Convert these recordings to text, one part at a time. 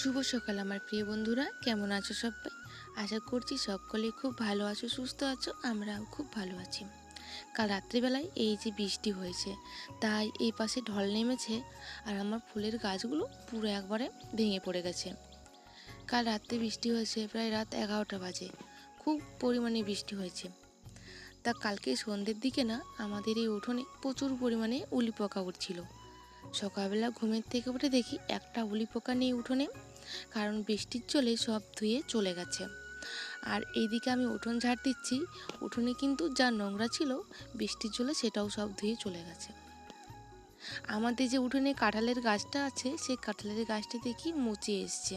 শুভ সকাল আমার প্রিয় বন্ধুরা, কেমন আছো সবাই? আশা করছি সকলে খুব ভালো আছো, সুস্থ আছো, আমরাও খুব ভালো আছি। কাল রাত্রিবেলায় এই যে বৃষ্টি হয়েছে, তাই এই পাশে ঢল নেমেছে আর আমার ফুলের গাছগুলো পুরো একবারে ভেঙে পড়ে গেছে। কাল রাত্রে বৃষ্টি হয়েছে, প্রায় রাত এগারোটা বাজে। খুব পরিমাণে বৃষ্টি হয়েছে। তা কালকে সন্ধ্যের দিকে না, আমাদের এই উঠোনে প্রচুর পরিমাণে উলি পোকা উঠছিল। সকালবেলা ঘুমের থেকে উঠে দেখি একটা উলি পোকা নেই উঠোনে, কারণ বৃষ্টির জলে সব ধুয়ে চলে গেছে। আর এইদিকে আমি উঠোন ঝাড় দিচ্ছি, উঠোনে কিন্তু যা নোংরা ছিল, বৃষ্টির জলে সেটাও সব ধুয়ে চলে গেছে। আমাদের যে উঠোনে কাঁঠালের গাছটা আছে, সেই কাঁঠালের গাছটি দেখি মুচে এসছে।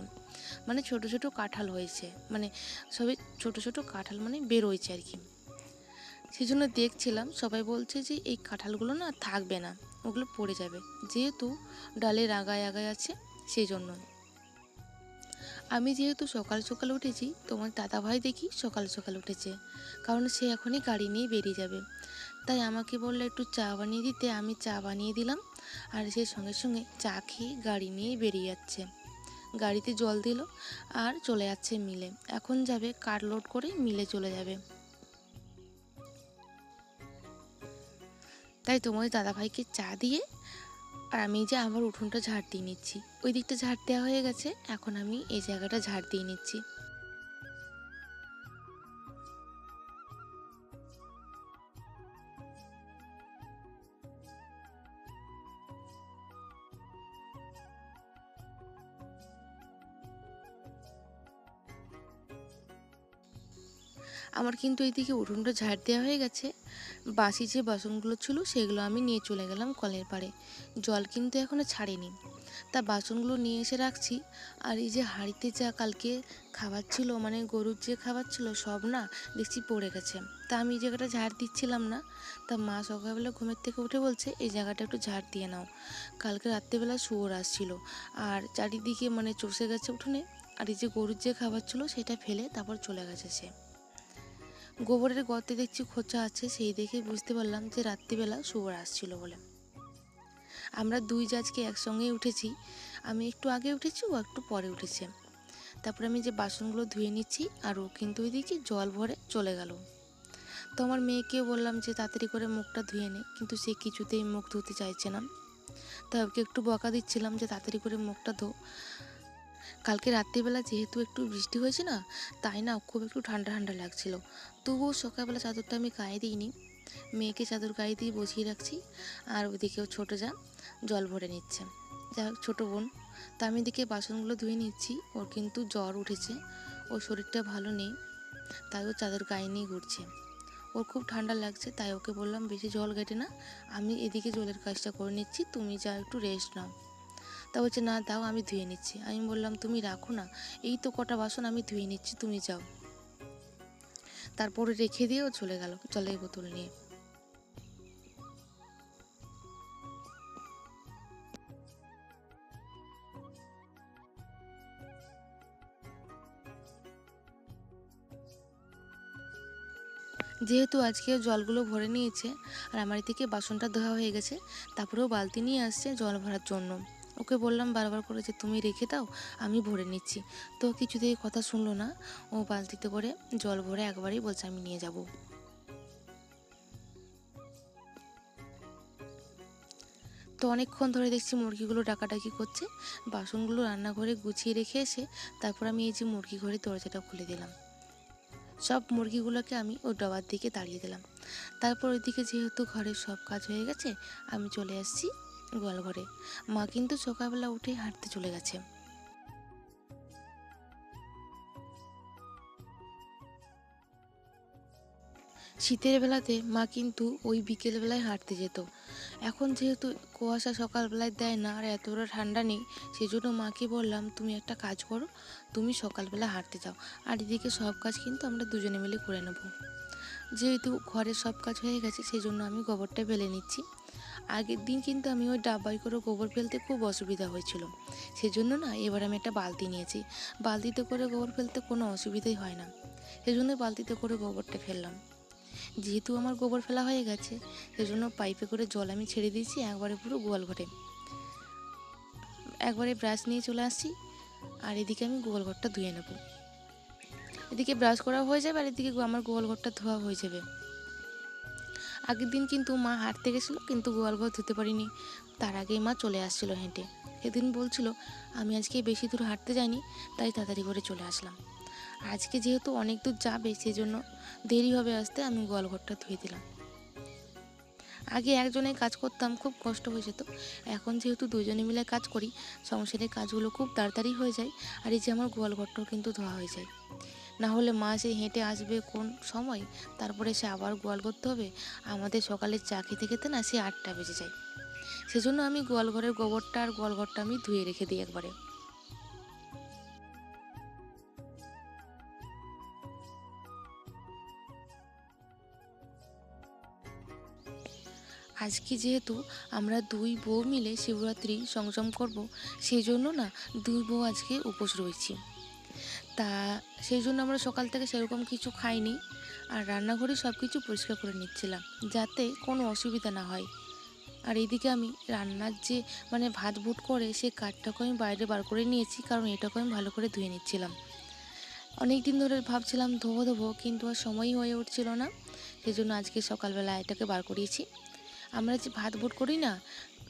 মানে ছোট ছোট কাঁঠাল হয়েছে মানে সবে ছোট ছোট কাঁঠাল মানে বেরোয়ছে আর কি। সেই জন্য দেখছিলাম, সবাই বলছে যে এই কাঁঠালগুলো না থাকবে না, ওগুলো পড়ে যাবে। যেহেতু ডালের আগায় আগায় আছে সেই জন্য আমি যেহেতু সকাল সকাল উঠেছি, তোমার দাদাভাই দেখি সকাল সকাল উঠেছে, কারণ সে এখনই গাড়ি নিয়ে বেরিয়ে যাবে। তাই আমাকে বলল একটু চা বানিয়ে দিতে, আমি চা বানিয়ে দিলাম, আর সে সঙ্গে সঙ্গে চা খেয়ে গাড়ি নিয়ে বেরিয়ে যাচ্ছে। গাড়িতে জল দিল, আর চলে যাচ্ছে মিলে। এখন যাবে কার লোড করে মিলে চলে যাবে। তাই তোমাদের দাদাভাইকে চা দিয়ে আর আমি যে আমার উঠোনটা ঝাড় দিয়ে নিচ্ছি। ওই দিকটা ঝাড় দেওয়া হয়ে গেছে, এখন আমি এই জায়গাটা ঝাড় দিয়ে নিচ্ছি। আমার কিন্তু এইদিকে উঠোনটা ঝাড় দেওয়া হয়ে গেছে। বাসি যে বাসনগুলো ছিল সেগুলো আমি নিয়ে চলে গেলাম কলের পাড়ে। জল কিন্তু এখনও ছাড়েনি। তা বাসনগুলো নিয়ে এসে রাখছি। আর এই যে হাঁড়িতে যা কালকে খাবার ছিল মানে গরুর যে খাবার ছিল, সব না দেখছি পড়ে গেছে। তা আমি এই জায়গাটা ঝাড় দিচ্ছিলাম না। তা মা সকালবেলা ঘুমের থেকে উঠে বলছে, এই জায়গাটা একটু ঝাড় দিয়ে নাও। কালকে রাত্রেবেলা শুয়োর আসছিল। আর চারিদিকে মানে চষে গেছে উঠোনে। আর এই যে গরুর যে খাবার ছিল, সেটা ফেলে তারপর চলে গেছে সে। গোবরের গর্তে দেখছি খোঁচা আছে, সেই দেখে বুঝতে পারলাম যে রাত্রিবেলা শুভর আসছিল বলে। আমরা দুই জাজকে একসঙ্গেই উঠেছি। আমি একটু আগে উঠেছি, ও একটু পরে উঠেছে। তারপরে আমি যে বাসনগুলো ধুয়ে নিচ্ছি আর ও কিন্তু ওইদিকে জল ভরে চলে গেল। তো আমার মেয়েকেও বললাম যে তাড়াতাড়ি করে মুখটা ধুয়ে নে, কিন্তু সে কিছুতেই মুখ ধুতে চাইছে না। তাই ওকে একটু বকা দিচ্ছিলাম যে তাড়াতাড়ি করে মুখটা ধো। কালকে রাত্রিবেলা যেহেতু একটু বৃষ্টি হয়েছে না, তাই না খুব একটু ঠান্ডা ঠান্ডা লাগছিল। তবুও সকালবেলা চাদরটা আমি গায়ে দিইনি। মেয়েকে চাদর গায়ে দিয়ে বসিয়ে রাখছি, আর ওদিকেও ছোটো যা জল ভরে নিচ্ছে। যা ছোটো বোন, তা আমি এদিকে বাসনগুলো ধুয়ে নিচ্ছি, ওর কিন্তু জ্বর উঠেছে, ওর শরীরটা ভালো নেই, তাই ও চাদর গায়ে নিয়ে ঘুরছে। ওর খুব ঠান্ডা লাগছে, তাই ওকে বললাম, বেশি জল ঘেটে না, আমি এদিকে জলের কাজটা করে নিচ্ছি, তুমি যা একটু রেস্ট নাও। তা বলছে, না, দাও, আমি ধুয়ে নিচ্ছি। আমি বললাম, তুমি রাখো না, এই তো কটা বাসন, আমি ধুয়ে নিচ্ছি, তুমি যাও। তারপরে রেখে দিয়েও চলে গেল জলের বোতল নিয়ে। যেহেতু আজকে জলগুলো ভরে নিয়েছে, আর আমার এদিকে বাসনটা ধোয়া হয়ে গেছে, তারপরেও বালতি নিয়ে আসছে জল ভরার জন্য। ওকে বললাম বারবার করে যে, তুমি রেখে দাও, আমি ভরে নিচ্ছি। তো কিছুতেই কথা শুনলো না। ও বালতিতে করে জল ভরে একবারেই বলছে, আমি নিয়ে যাব। তো অনেকক্ষণ ধরে দেখছি মুরগিগুলো ডাকাডাকি করছে। বাসনগুলো রান্নাঘরে গুছিয়ে রেখে এসে তারপর আমি এই যে মুরগি ঘরে দরজাটা খুলে দিলাম। সব মুরগিগুলোকে আমি ওই ডবার দিকে দাঁড়িয়ে দিলাম। তারপর ওইদিকে যেহেতু ঘরের সব কাজ হয়ে গেছে, আমি চলে আসছি। গোয়াল ঘরে মা কিন্তু সকালবেলা উঠে হাঁটতে চলে গেছে। শীতের বেলাতে মা কিন্তু ওই বিকেলবেলায় হাঁটতে যেত। এখন যেহেতু কুয়াশা সকালবেলায় দেয় না আর এতটা ঠান্ডা নেই সেই জন্য মাকে বললাম, তুমি একটা কাজ করো, তুমি সকালবেলা হাঁটতে যাও। আর এদিকে সব কাজ কিন্তু আমরা দুজনে মিলে করে নেব। যেহেতু ঘরের সব কাজ হয়ে গেছে সেই জন্য আমি গোবরটা ফেলে নিচ্ছি। আগের দিন কিন্তু আমি ওই ডাব্বাই করে গোবর ফেলতে খুব অসুবিধা হয়েছিল। সেজন্য না এবার আমি একটা বালতি নিয়েছি। বালতিতে করে গোবর ফেলতে কোনো অসুবিধাই হয় না। সেজন্য বালতিতে করে গোবরটা ফেললাম। যেহেতু আমার গোবর ফেলা হয়ে গেছে, সেজন্য পাইপে করে জল আমি ছেড়ে দিয়েছি, একবারে পুরো গোয়াল ঘরে। একবারে ব্রাশ নিয়ে চলে আসছি, আর এদিকে আমি গোয়াল ঘরটা ধুয়ে নেব। এদিকে ব্রাশ করা হয়ে যাবে, আর এদিকে আমার গোয়াল ঘরটা ধোয়া হয়ে যাবে। আগের দিন কিন্তু মা হাঁটতে গেছিল, কিন্তু গোয়াল ঘর ধুতে পারিনি। তার আগেই মা চলে আসছিল হেঁটে। সেদিন বলছিল, আমি আজকে বেশি দূর হাঁটতে যাইনি, তাই তাড়াতাড়ি করে চলে আসলাম। আজকে যেহেতু অনেক দূর যাবে সেই জন্য দেরি হবে আসতে, আমি গোয়াল ঘরটা ধুয়ে দিলাম। আগে একজনে কাজ করতাম, খুব কষ্ট হয়ে যেত। এখন যেহেতু দুজনে মিলে কাজ করি, সংসারের কাজগুলো খুব তাড়াতাড়ি হয়ে যায়, আর এই যে আমার গোয়াল ঘরটাও কিন্তু ধোয়া হয়ে যায়। না হলে মা সে হেঁটে আসবে কোন সময়? তারপরে সে আবার গোয়াল করতে হবে। আমাদের সকালে চা খেতে খেতে না সে আটটা বেজে যায়। সেজন্য আমি গোয়াল ঘরের গোবরটা আর গোয়াল ঘরটা আমি ধুয়ে রেখে দিই একবারে। আজকে যেহেতু আমরা দুই বউ মিলে শিবরাত্রি সংযম করব সেই জন্য না দুই বউ আজকে উপোস রয়েছি। তা, সেই জন্য আমরা সকাল থেকে সেরকম কিছু খাইনি। আর রান্নাঘরে সব কিছু পরিষ্কার করে নিচ্ছিলাম, যাতে কোনো অসুবিধা না হয়। আর এইদিকে আমি রান্নার যে মানে ভাত ভুট করে, সে কাঠটাকে আমি বাইরে বার করে নিয়েছি, কারণ এটাকে আমি ভালো করে ধুয়ে নিচ্ছিলাম। অনেক দিন ধরে ভাবছিলাম ধোবো ধোবো, কিন্তু আর সময়ই হয়ে উঠছিল না। সেই জন্য আজকে সকালবেলা এটাকে বার করিয়েছি। আমরা যে ভাত ভুট করি না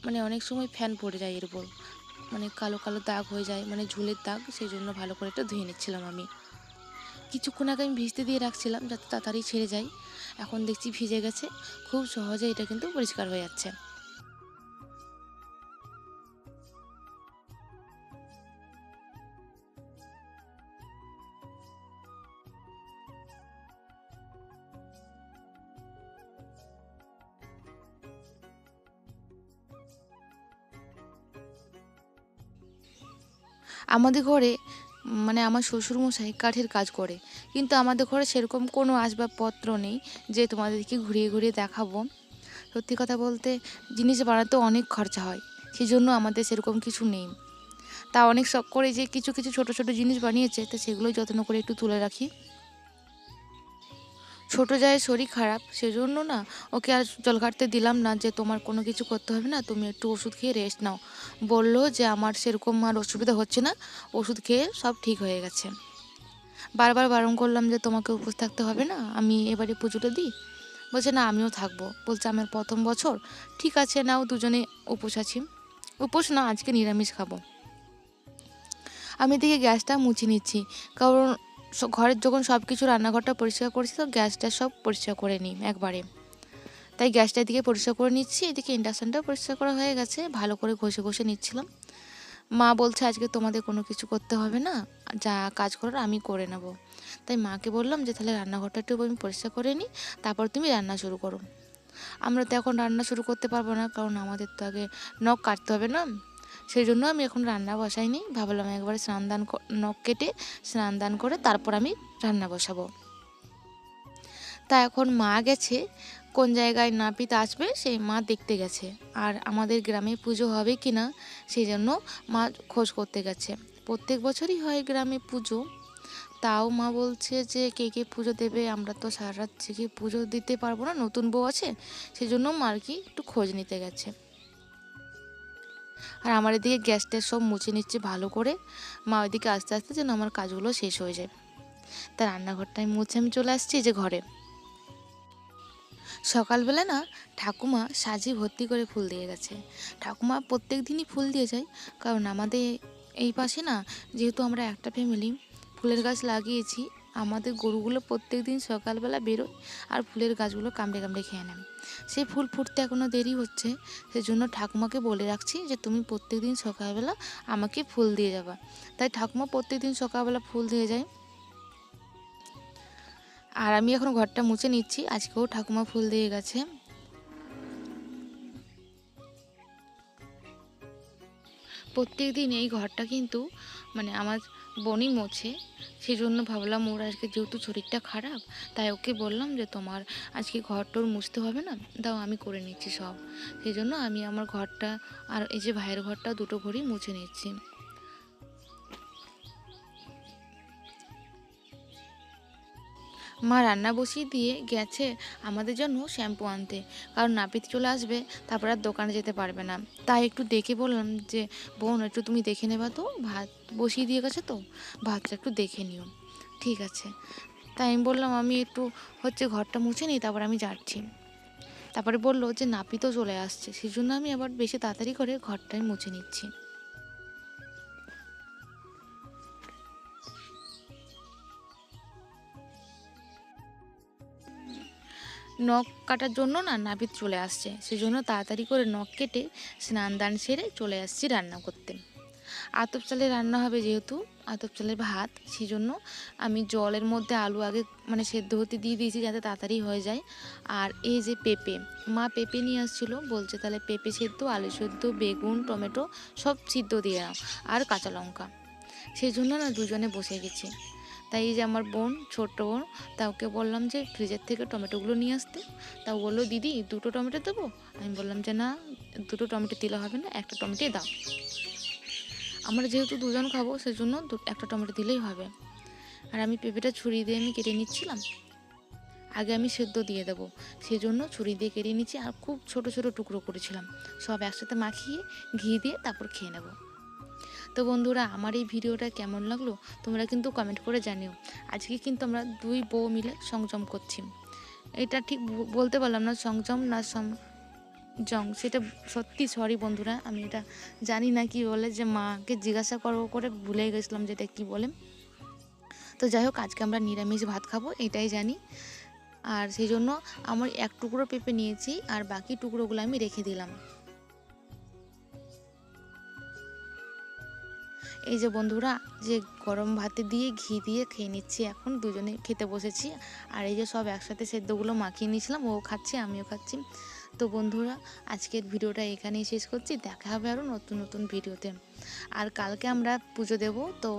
মানে অনেক সময় ফ্যান পড়ে যায় এর উপর। মানে কালো কালো দাগ হয়ে যায় মানে ঝুলের দাগ সেই জন্য ভালো করে এটা ধুয়ে নিচ্ছিলাম আমি। কিছুক্ষণ আগে আমি ভিজতে দিয়ে রাখছিলাম যাতে তাড়াতাড়ি ছেড়ে যায়। এখন দেখছি ভিজে গেছে, খুব সহজে এটা কিন্তু পরিষ্কার হয়ে যাচ্ছে। আমাদের ঘরে মানে আমার শ্বশুরমশাই কাঠের কাজ করে। কিন্তু আমাদের ঘরে সেরকম কোনো আসবাবপত্র নেই যে তোমাদেরকে ঘুরিয়ে ঘুরিয়ে দেখাবো। সত্যি কথা বলতে জিনিস বানাতে অনেক খরচা হয় সেই জন্য আমাদের সেরকম কিছু নেই। তা অনেক শখ করে যে কিছু কিছু ছোট ছোট জিনিস বানিয়েছে, তো সেগুলোই যত্ন করে একটু তুলে রাখি। ছোটো যায় শরীর খারাপ, সেজন্য না ওকে আর জল ঘাটতে দিলাম না যে তোমার কোনো কিছু করতে হবে না, তুমি একটু ওষুধ খেয়ে রেস্ট নাও। বলল যে আমার সেরকম আর অসুবিধা হচ্ছে না, ওষুধ খেয়ে সব ঠিক হয়ে গেছে। বারবার বারণ করলাম যে তোমাকে উপোস থাকতে হবে না, আমি এবারে পুজোটা দিই। বলছে, না, আমিও থাকব। বলছে, আমার প্রথম বছর। ঠিক আছে, নাও, দুজনে উপোস আছি। উপোস না, আজকে নিরামিষ খাব। আমি দিকে গ্যাসটা মুছে নিচ্ছি, কারণ ঘরের যখন সব কিছু রান্নাঘরটা পরিষ্কার করছি, তো গ্যাসটা সব পরিষ্কার করে নিই একবারে। তাই গ্যাসটা এদিকে পরিষ্কার করে নিচ্ছি, এদিকে ইন্ডাকশানটাও পরিষ্কার করা হয়ে গেছে, ভালো করে ঘষে ঘষে নিচ্ছিলাম। মা বলছে, আজকে তোমাদের কোনো কিছু করতে হবে না, যা কাজ করার আমি করে নেব। তাই মাকে বললাম যে, তাহলে রান্নাঘরটা একটু আমি পরিষ্কার করে নিই, তারপর তুমি রান্না শুরু করো। আমরা তো এখন রান্না শুরু করতে পারব না, কারণ আমাদের তো আগে নখ কাটতে হবে না। সেই জন্য আমি এখন রান্না বসাইনি। ভাবলাম একবারে স্নান দান নখ কেটে স্নান দান করে তারপর আমি রান্না বসাবো। তা এখন মা গেছে, কোন জায়গায় নাপিত আসবে সেই মা দেখতে গেছে। আর আমাদের গ্রামে পুজো হবে কি না সেই জন্য মা খোঁজ করতে গেছে। প্রত্যেক বছরই হয় গ্রামে পুজো। তাও মা বলছে যে, কে কে পুজো দেবে? আমরা তো সারা রাত জেগে পুজো দিতে পারব না। নতুন বউ আছে? সেই জন্য মা আর কি একটু খোঁজ নিতে গেছে। আর আমার এদিকে গ্যাস ট্যাস সব মুছে নিচ্ছে ভালো করে। মা ওইদিকে আস্তে আস্তে যেন আমার কাজগুলো শেষ হয়ে যায়। তা রান্নাঘরটা আমি মুছে আমি চলে আসছি যে ঘরে। সকালবেলা না ঠাকুমা সাজি ভর্তি করে ফুল দিয়ে গেছে। ঠাকুমা প্রত্যেক দিনই ফুল দিয়ে যায়, কারণ আমাদের এই পাশে না যেহেতু আমরা একটা ফ্যামিলি ফুলের গাছ লাগিয়েছি আমাদের গরুগুলো প্রত্যেক দিন সকালবেলা বেরোয় আর ফুলের গাছগুলো কামড়ে কামড়ে খেয়ে নেয়। সেই ফুল ফুটতে এখনও দেরি হচ্ছে, সেজন্য ঠাকুমাকে বলে রাখছি যে তুমি প্রত্যেক দিন সকালবেলা আমাকে ফুল দিয়ে যাবা। তাই ঠাকুমা প্রত্যেক দিন সকালবেলা ফুল দিয়ে যায়। আর আমি এখন ঘরটা মুছে নিচ্ছি, আজকেও ঠাকুমা ফুল দিয়ে গেছে। প্রত্যেক দিন এই ঘরটা কিন্তু মানে আমার বনি মোছে সেই জন্য ভাবলাম ওর আজকে যেহেতু শরীরটা খারাপ, তাই ওকে বললাম যে তোমার আজকে ঘর টর মুছতে হবে না, দাও আমি করে নিচ্ছি সব। সেই জন্য আমি আমার ঘরটা আর এই যে ভাইয়ের ঘরটা দুটো ঘরই মুছে নিচ্ছি। মা রান্না বসিয়ে দিয়ে গেছে আমাদের জন্য শ্যাম্পু আনতে। কারণ নাপিত চলে আসবে, তারপর আর দোকানে যেতে পারবে না। তাই একটু ডেকে বললাম যে, বোন, একটু তুমি দেখে নেবা তো, ভাত বসিয়ে দিয়ে গেছে তো, ভাতটা একটু দেখে নিও। ঠিক আছে। তাই আমি বললাম, আমি একটু হচ্ছে ঘরটা মুছে নিই, তারপর আমি যাচ্ছি। তারপরে বলল যে, নাপিতও চলে আসছে সেই জন্য আমি আবার বেশি তাড়াতাড়ি করে ঘরটাই মুছে নিচ্ছি। নখ কাটার জন্য না নাপিত চলে আসছে। সেজন্য তাড়াতাড়ি করে নখ কেটে স্নান দান সেরে চলে আসছি রান্না করতে। আতপ চালে রান্না হবে যেহেতু, আতপ চালের ভাত সেই জন্য আমি জলের মধ্যে আলু আগে মানে সেদ্ধ হতে দিয়ে দিয়েছি যাতে তাড়াতাড়ি হয়ে যায়। আর এই যে পেঁপে, মা পেঁপে নিয়ে আসছিল, বলছে তাহলে পেঁপে সেদ্ধ, আলু সেদ্ধ, বেগুন, টমেটো সব সিদ্ধ দিয়ে নাও, আর কাঁচা লঙ্কা। সেই জন্য না দুজনে বসে গেছি। তাই এই যে আমার বোন ছোট বোন, তা ওকে বললাম যে ফ্রিজের থেকে টমেটোগুলো নিয়ে আসতে। তা বলল, দিদি, দুটো টমেটো দেবো? আমি বললাম যে, না, দুটো টমেটো দিলে হবে না, একটা টমেটো দাও। আমরা যেহেতু দুজন খাব, সেজন্য একটা টমেটো দিলেই হবে। আর আমি পেঁপেটা ছুরি দিয়ে আমি কেটে নিচ্ছিলাম। আগে আমি সেদ্ধ দিয়ে দেবো। সেজন্য ছুরি দিয়ে কেটে নিচ্ছি আর খুব ছোট ছোট টুকরো করেছিলাম। সব একসাথে মাখিয়ে, ঘি দিয়ে তারপর খেয়ে নেব। তো বন্ধুরা, আমার এই ভিডিওটা কেমন লাগল তোমরা কিন্তু কমেন্ট করে জানিও। আজকে কিন্তু আমরা দুই বউ মিলে সংযম করছি। এটা ঠিক বলতে পারলাম না সংযম না সম, জং। সেটা সত্যি সরি বন্ধুরা, আমি এটা জানি না কি বলে, যে মাকে জিজ্ঞাসা করব করে ভুলে গেছিলাম যেটা কি বলে। তো যাই হোক, আজকে আমরা নিরামিষ ভাত খাব, এটাই জানি। আর সেই জন্য আমার এক টুকরো পেঁপে নিয়েছি, আর বাকি টুকরোগুলো আমি রেখে দিলাম। এই যে বন্ধুরা, যে গরম ভাতে দিয়ে ঘি দিয়ে খেয়ে নিচ্ছি এখন, দুজনে খেতে বসেছি। আর এই যে সব একসাথে সেদ্ধগুলো মাখিয়ে নিয়েছিলাম, ও খাচ্ছে, আমিও খাচ্ছি। তো বন্ধুরা, আজকের ভিডিওটা এখানেই শেষ করছি। দেখা হবে আরও নতুন নতুন ভিডিওতে। আর কালকে আমরা পুজো দেব, তো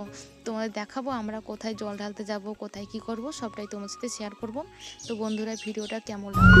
তোমাদের দেখাবো আমরা কোথায় জল ঢালতে যাব, কোথায় কি করব, সবটাই তোমার সাথে শেয়ার করব। তো বন্ধুরা, ভিডিওটা কেমন লাগল।